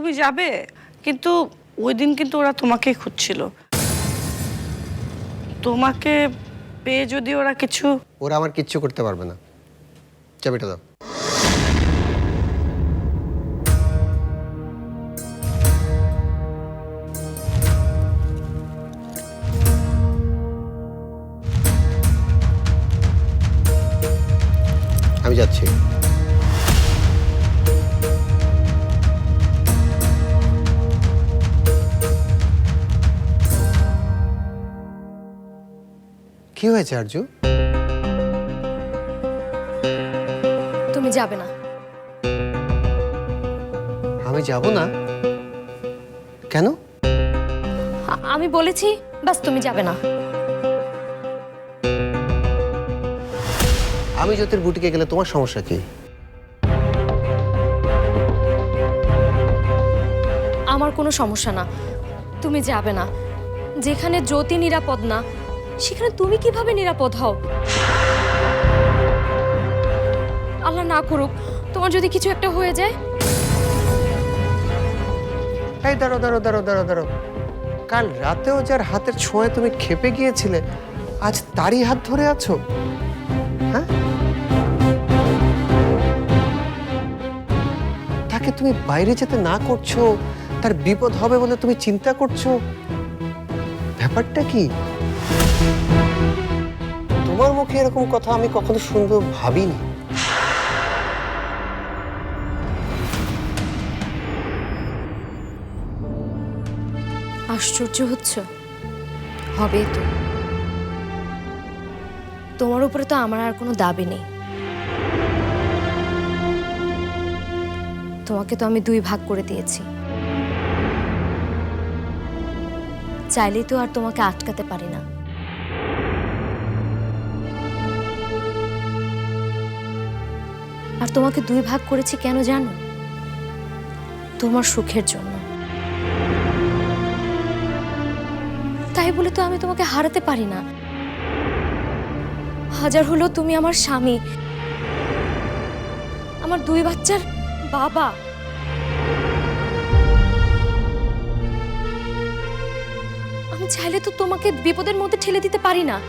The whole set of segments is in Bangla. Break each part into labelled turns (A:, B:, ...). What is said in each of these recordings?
A: তুমি যাবে? কিন্তু ওই দিন কিন্তু ওরা তোমাকেই খুঁজছিল। তোমাকে পেয়ে যদি ওরা কিছু
B: ওরা আমার কিচ্ছু করতে পারবে না। চাবিটা দাও। আমি যাচ্ছি। কি হয়েছে আরজু?
C: তুমি যাবে না।
B: আমি যাব না? কেন?
C: আ- আমি বলেছি বাস তুমি যাবে না।
B: আমি জ্যোতির বুটিকে গেলে তোমার সমস্যা কি?
C: আমার কোনো সমস্যা না। তুমি যাবে না। যেখানে জ্যোতি নিরাপদ না সেখানে তুমি কীভাবে নিরাপদ হও? আল্লাহ না করুক, তোমার যদি কিছু একটা হয়ে যায়?
B: এই দাঁড়ো দাঁড়ো দাঁড়ো দাঁড়ো দাঁড়ো কাল রাতেও যার হাতের ছোঁয়ায় তুমি খেপে গিয়েছিলে, আজ তারই হাত ধরে আছো? হ্যাঁ? তাকে তুমি বাইরে যেতে না করছ, তার বিপদ হবে বলে তুমি চিন্তা করছ? ব্যাপারটা কি? তোমার মুখে এরকম কথা আমি কখনো শুনব ভাবিনি।
C: আশ্চর্য হচ্ছ? হবে তো। তোমার উপরে তো আমার আর কোনো দাবি নেই। তোমাকে তো আমি দুই ভাগ করে দিয়েছি। চাইলেই তো আর তোমাকে আটকাতে পারি না। তোমাকে দুই ভাগ করেছি কেন জানো? তোমার সুখের জন্য। তাই বলে তো আমি তোমাকে হারাতে পারি না। হাজার হলো তুমি আমার স্বামী। আমার দুই বাচ্চার বাবা। আমি চাইলে তো তোমাকে বিপদের মধ্যে ঠেলে দিতে পারি না।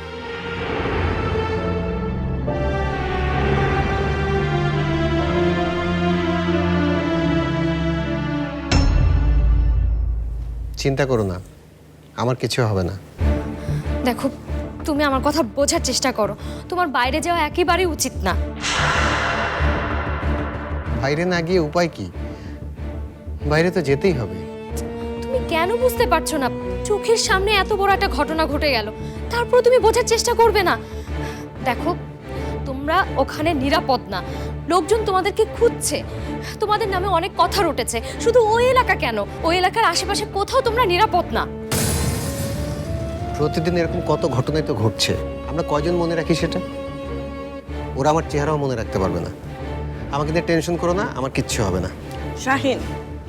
B: চিন্তা করো না। আমার কিছু হবে না।
C: দেখো তুমি আমার কথা বোঝার চেষ্টা করো। তোমার বাইরে যাওয়া একেবারেই উচিত না।
B: বাইরে না গিয়ে উপায় কি? বাইরে তো যেতেই হবে।
C: তুমি কেন বুঝতে পারছ না? চোখের সামনে এত বড় একটা ঘটনা ঘটে গেল। তারপর তুমি বোঝার চেষ্টা করবে না। দেখো তোমরা ওখানে নিরাপদ না। লোকজন তোমাদেরকে খুঁজছে। তোমাদের নামে অনেক কথা রটেছে। শুধু ওই এলাকা কেন? ওই এলাকার আশেপাশে কোথাও তোমরা নিরাপদ না।
B: প্রতিদিন এরকম কত ঘটনাই তো ঘটছে। আমরা কয়জন মনে রাখি সেটা? ওরা আমার চেহারাও মনে রাখতে পারবে না। আমাকে নিয়ে টেনশন করো না আমার কিচ্ছু হবে না।
A: শাহিন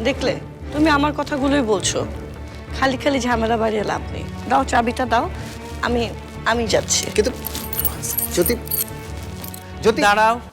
A: দেখলে তুমি আমার কথাগুলোই বলছো। খালি খালি ঝামেলা বাড়িয়ে লাভ নেই। দাও চাবিটা দাও আমি আমি যাচ্ছি।
B: কিন্তু যদি যদি
D: দাঁড়াও।